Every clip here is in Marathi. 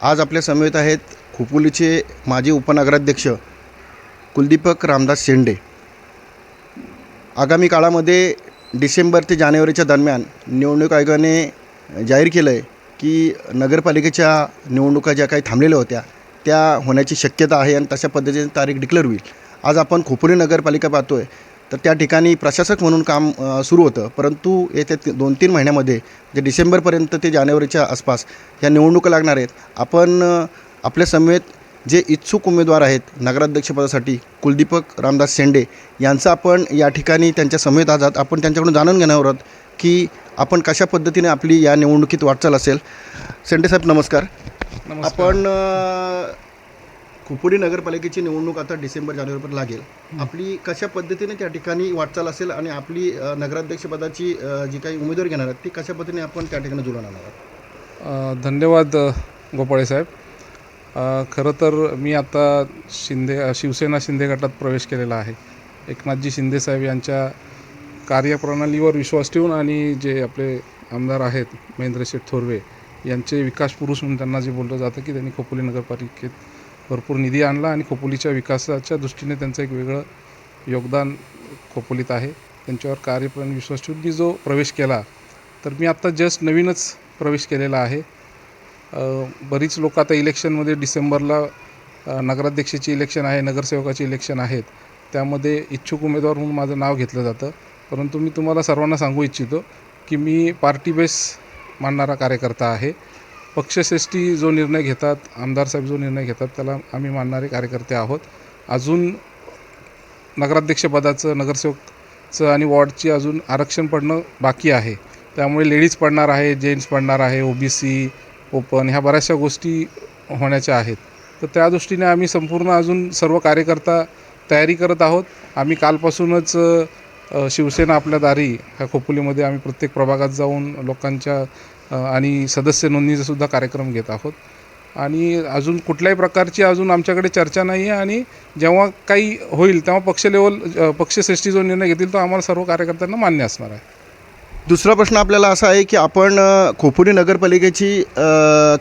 आज आपल्या समवेत आहेत खोपोलीचे माजी उपनगराध्यक्ष कुलदीपक रामदास शेंडे. आगामी काळामध्ये डिसेंबर ते जानेवारीच्या दरम्यान निवडणूक आयोगाने जाहीर केलं आहे की नगरपालिकेच्या निवडणुका ज्या काही थांबलेल्या होत्या त्या होण्याची शक्यता आहे आणि तशा पद्धतीने तारीख डिक्लेअर होईल. आज आपण खोपोली नगरपालिका पाहतो आहे तर त्या ठिकाणी प्रशासक म्हणून काम सुरू होतं. परंतु येत्या दोन तीन महिन्यामध्ये जे डिसेंबरपर्यंत ते जानेवारीच्या आसपास या निवडणुका लागणार आहेत. आपण आपल्या समेत जे इच्छुक उमेदवार आहेत नगराध्यक्षपदासाठी कुलदीपक रामदास शेंडे यांचं आपण या ठिकाणी त्यांच्या समेत आहात. आपण त्यांच्याकडून जाणून घेणार आहोत की आपण कशा पद्धतीने आपली या निवडणुकीत वाटचाल असेल. शेंडे साहेब नमस्कार. आपण अ, खोपोली नगरपालिकेची निवडणूक आता डिसेंबर जानेवारीपर्यंत लागेल. आपली कशा पद्धतीने त्या ठिकाणी वाटचाल असेल आणि आपली नगराध्यक्षपदाची जी काही उमेदवार घेणार आहेत ती कशा पद्धतीने आपण त्या ठिकाणी जुळवून आणणार आहोत? धन्यवाद गोपाळे साहेब. खरं तर मी आता शिंदे शिवसेना शिंदे गटात प्रवेश केलेला आहे. एकनाथजी शिंदे साहेब यांच्या कार्यप्रणालीवर विश्वास ठेवून आणि जे आपले आमदार आहेत महेंद्र शेठ थोरवे यांचे विकास पुरुष म्हणून त्यांना जे बोललं जातं की त्यांनी खोपोली नगरपालिकेत भरपूर निधी आणला आणि खोपोलीच्या विकासाच्या दृष्टीने त्यांचं एक वेगळं योगदान खोपोलीत आहे. त्यांच्यावर कार्यप्रणाली विश्वास ठेवून मी जो प्रवेश केला तर मी आत्ता जस्ट नवीनच प्रवेश केलेला आहे. बरीच लोक आता इलेक्शनमध्ये डिसेंबरला नगराध्यक्षाची इलेक्शन आहे नगरसेवकाची इलेक्शन आहेत. त्यामध्ये इच्छुक उमेदवार म्हणून माझं नाव घेतलं जातं. परंतु मी तुम्हाला सर्वांना सांगू इच्छितो की मी पार्टी बेस मानणारा कार्यकर्ता आहे. पक्षश्रेष्ठी जो निर्णय घेतात आमदार साहेब जो निर्णय घेतात त्याला आम्ही मानणारे कार्यकर्ते आहोत. अजून नगराध्यक्षपदाचं नगरसेवकचं आणि वॉर्डची अजून आरक्षण पडणं बाकी आहे. त्यामुळे लेडीज पडणार आहे जेंट्स पडणार आहे ओ बी सी ओपन ह्या बऱ्याचशा गोष्टी होण्याच्या आहेत. तर त्या दृष्टीने आम्ही संपूर्ण अजून सर्व कार्यकर्ता तयारी करत आहोत. आम्ही कालपासूनच शिवसेना आपल्या दारी ह्या खोपोलीमध्ये आम्ही प्रत्येक प्रभागात जाऊन लोकांच्या आणि सदस्य नोंदणीचा सुद्धा कार्यक्रम घेत आहोत. आणि अजून कुठल्याही प्रकारची अजून आमच्याकडे चर्चा नाही आहे आणि जेव्हा काही होईल तेव्हा पक्ष लेवल पक्षश्रेष्ठी जो निर्णय घेतील तो आम्हाला सर्व कार्यकर्त्यांना मान्य असणार आहे. दुसरा प्रश्न आपल्याला असा आहे की आपण खोपोली नगरपालिकेची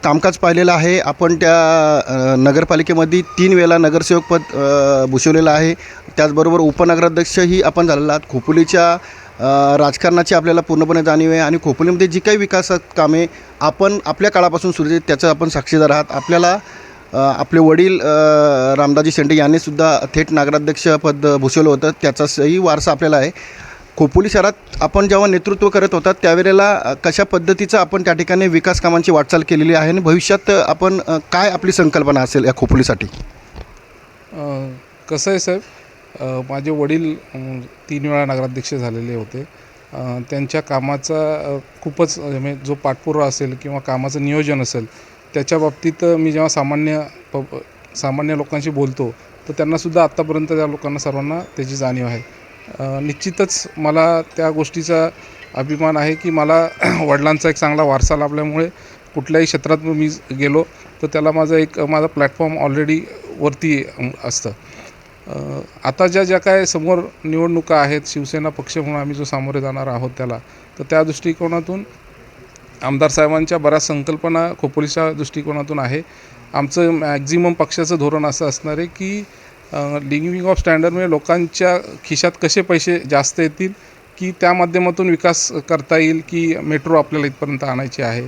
कामकाज पाहिलेलं आहे. आपण त्या नगरपालिकेमध्ये तीन वेळा नगरसेवकपद अ, भूषवलेलं आहे. त्याचबरोबर उपनगराध्यक्षही आपण झालेला आहात. खोपोलीच्या राजकारणाची आपल्याला पूर्णपणे जाणीव आहे आणि खोपोलीमध्ये जी काही विकास कामे आपण आपल्या काळापासून सुरू आहेत त्याचं आपण साक्षीदार आहात. आपल्याला आपले वडील रामदाजी शेंडे यांनीसुद्धा थेट नागराध्यक्षपद भूषवलं होतं. त्याचाही वारसा आपल्याला आहे. खोपोली शहरात आपण जेव्हा नेतृत्व करत होता त्यावेळेला कशा पद्धतीचं आपण त्या ठिकाणी विकास कामांची वाटचाल केलेली आहे आणि भविष्यात आपण काय आपली संकल्पना असेल या खोपोलीसाठी? कसं आहे साहेब? माझे वडील तीन वेळा नगराध्यक्ष झालेले होते. त्यांच्या कामाचा खूपच म्हणजे जो पाठपुरावा असेल किंवा कामाचं नियोजन असेल त्याच्या बाबतीत मी जेव्हा सामान्य प सामान्य लोकांशी बोलतो तर त्यांनासुद्धा आत्तापर्यंत त्या लोकांना सर्वांना त्याची जाणीव आहे. निश्चितच मला त्या गोष्टीचा अभिमान आहे की मला वडिलांचा एक चांगला वारसा लाभल्यामुळे कुठल्याही क्षेत्रात मी गेलो तर त्याला माझा एक माझा प्लॅटफॉर्म ऑलरेडी वरती असतं. आता ज्या ज्या काय समोर निवडणुका आहेत शिवसेना पक्ष म्हणून आम्ही जो सामोरे जाणार आहोत त्याला तर त्या दृष्टिकोनातून आमदार साहेबांच्या बऱ्याच संकल्पना खोपोलीच्या दृष्टिकोनातून आहे. आमचं मॅक्झिमम पक्षाचं धोरण असं असणार आहे की लिव्हिंग ऑफ स्टँडर्डमुळे लोकांच्या खिशात कसे पैसे जास्त येतील की त्या माध्यमातून विकास करता येईल की मेट्रो आपल्याला इथपर्यंत आणायची आहे.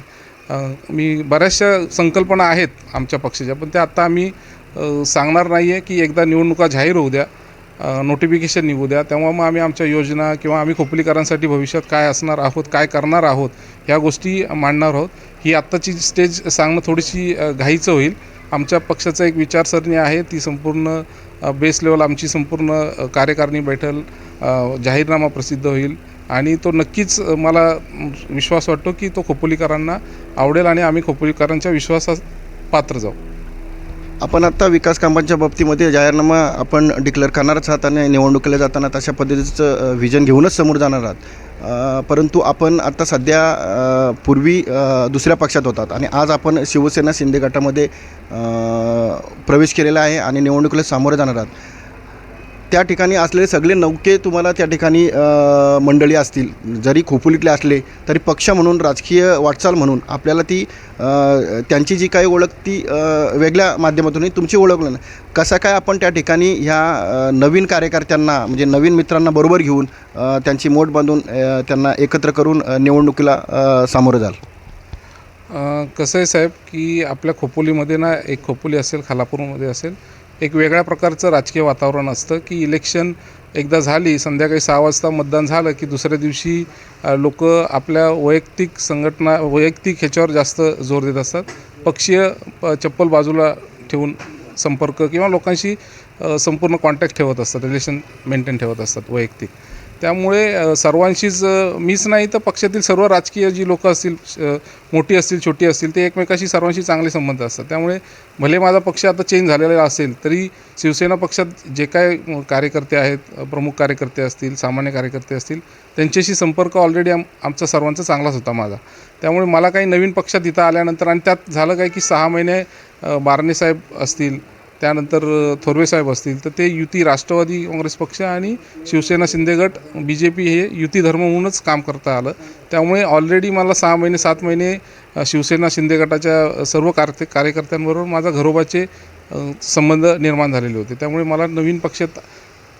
मी बऱ्याचशा संकल्पना आहेत आमच्या पक्षाच्या पण त्या आत्ता आम्ही सांगणार नाही आहे की एकदा निवडणुका जाहीर होऊ द्या. नोटिफिकेशन निघू द्या. तेव्हा मग आम्ही आमच्या योजना किंवा आम्ही खोपलीकरांसाठी भविष्यात काय असणार आहोत काय करणार आहोत ह्या गोष्टी मांडणार आहोत. ही आत्ताची स्टेज सांगणं थोडीशी घाईचं होईल. आमच्या पक्षाचा एक विचारसरणी आहे. ती संपूर्ण बेस लेवल आमची संपूर्ण कार्यकारिणी बैठल जाहीरनामा प्रसिद्ध होईल. आणि तो नक्कीच मला विश्वास वाटतो की तो खोपोलीकरांना आवडेल आणि आम्ही खोपोलीकरांच्या विश्वासात पात्र जाऊ. आपण आत्ता विकास कामांच्या बाबतीमध्ये जाहीरनामा आपण डिक्लेअर करणारच आहात आणि निवडणुकीला जाताना तशा पद्धतीचं व्हिजन घेऊनच समोर जाणार आहात. परंतु आपण आत्ता सध्या पूर्वी दुसऱ्या पक्षात होतात आणि आज आपण शिवसेना शिंदे गटामध्ये प्रवेश केलेला आहे आणि निवडणुकीला सामोरं जाणार आहात. त्या ठिकाणी असलेले सगळे नौके तुम्हाला त्या ठिकाणी मंडळी असतील. जरी खोपोलीतले असले तरी पक्ष म्हणून राजकीय वाटचाल म्हणून आपल्याला ती त्यांची जी काही ओळख ती वेगळ्या माध्यमातून तुमची ओळख नाही कसं काय आपण त्या ठिकाणी ह्या नवीन कार्यकर्त्यांना म्हणजे नवीन मित्रांना बरोबर घेऊन त्यांची मोठ बांधून त्यांना एकत्र करून निवडणुकीला सामोरं जाल? कसं आहे साहेब की आपल्या खोपोलीमध्ये ना एक खोपोली असेल खालापूरमध्ये असेल एक वेगळ्या प्रकारचं राजकीय वातावरण असतं की इलेक्शन एकदा झाली संध्याकाळी सहा वाजता मतदान झालं की दुसऱ्या दिवशी लोक आपल्या वैयक्तिक संघटना वैयक्तिक ह्याच्यावर जास्त जोर देत असतात. पक्षीय प- चप्पल बाजूला ठेवून संपर्क किंवा लोकांशी संपूर्ण कॉन्टॅक्ट ठेवत असतात रिलेशन मेंटेन ठेवत असतात वैयक्तिक. त्यामुळे सर्वांशीच मीच नाही तर पक्षातील सर्व राजकीय जी लोकं असतील मोठी असतील छोटी असतील ते एकमेकाशी सर्वांशी चांगले संबंध असतात. त्यामुळे भले माझा पक्ष आता चेंज झालेला असेल तरी शिवसेना पक्षात जे काय कार्यकर्ते आहेत प्रमुख कार्यकर्ते असतील सामान्य कार्यकर्ते असतील त्यांच्याशी संपर्क ऑलरेडी आम आमचा सर्वांचा चांगलाच होता माझा. त्यामुळे मला काही नवीन पक्षात इथं आल्यानंतर आणि त्यात झालं काय की सहा महिने बारणे साहेब असतील त्यानंतर थोरवे साहेब असतील तर ते युती राष्ट्रवादी काँग्रेस पक्ष आणि शिवसेना शिंदेगट बी जे पी हे युती धर्म म्हणूनच काम करता आलं. त्यामुळे ऑलरेडी मला सहा महिने सात महिने शिवसेना शिंदे गटाच्या सर्व कार्य कार्यकर्त्यांबरोबर माझा घरोबाचे संबंध निर्माण झालेले होते. त्यामुळे मला नवीन पक्षात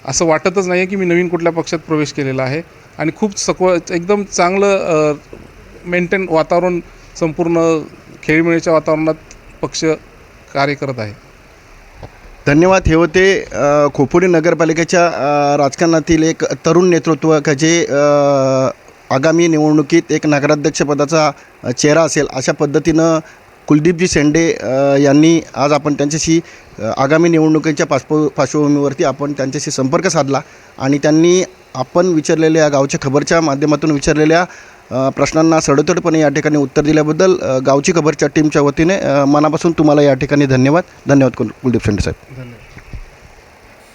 असं वाटतच नाही आहे की मी नवीन कुठल्या पक्षात प्रवेश केलेला आहे. आणि खूप सकव एकदम चांगलं मेंटेन वातावरण संपूर्ण खेळीमेळीच्या वातावरणात पक्ष कार्य करत आहे. धन्यवाद. हे होते खोपोली नगरपालिकेच्या राजकारणातील एक तरुण नेतृत्व का जे आगामी निवडणुकीत एक नगराध्यक्षपदाचा चेहरा असेल अशा पद्धतीनं कुलदीपजी शेंडे यांनी आज आपण त्यांच्याशी आगामी निवडणुकीच्या पार्श्व पार्श्वभूमीवरती आपण त्यांच्याशी संपर्क साधला आणि त्यांनी आपण विचारलेल्या गावच्या खबरच्या माध्यमातून विचारलेल्या प्रश्नांना सडोतडपणे या ठिकाणी उत्तर दिल्याबद्दल गावची खबरच्या टीमच्या वतीने मनापासून तुम्हाला या ठिकाणी धन्यवाद. धन्यवाद कुल कुलदीप शेंडे साहेब. धन्यवाद.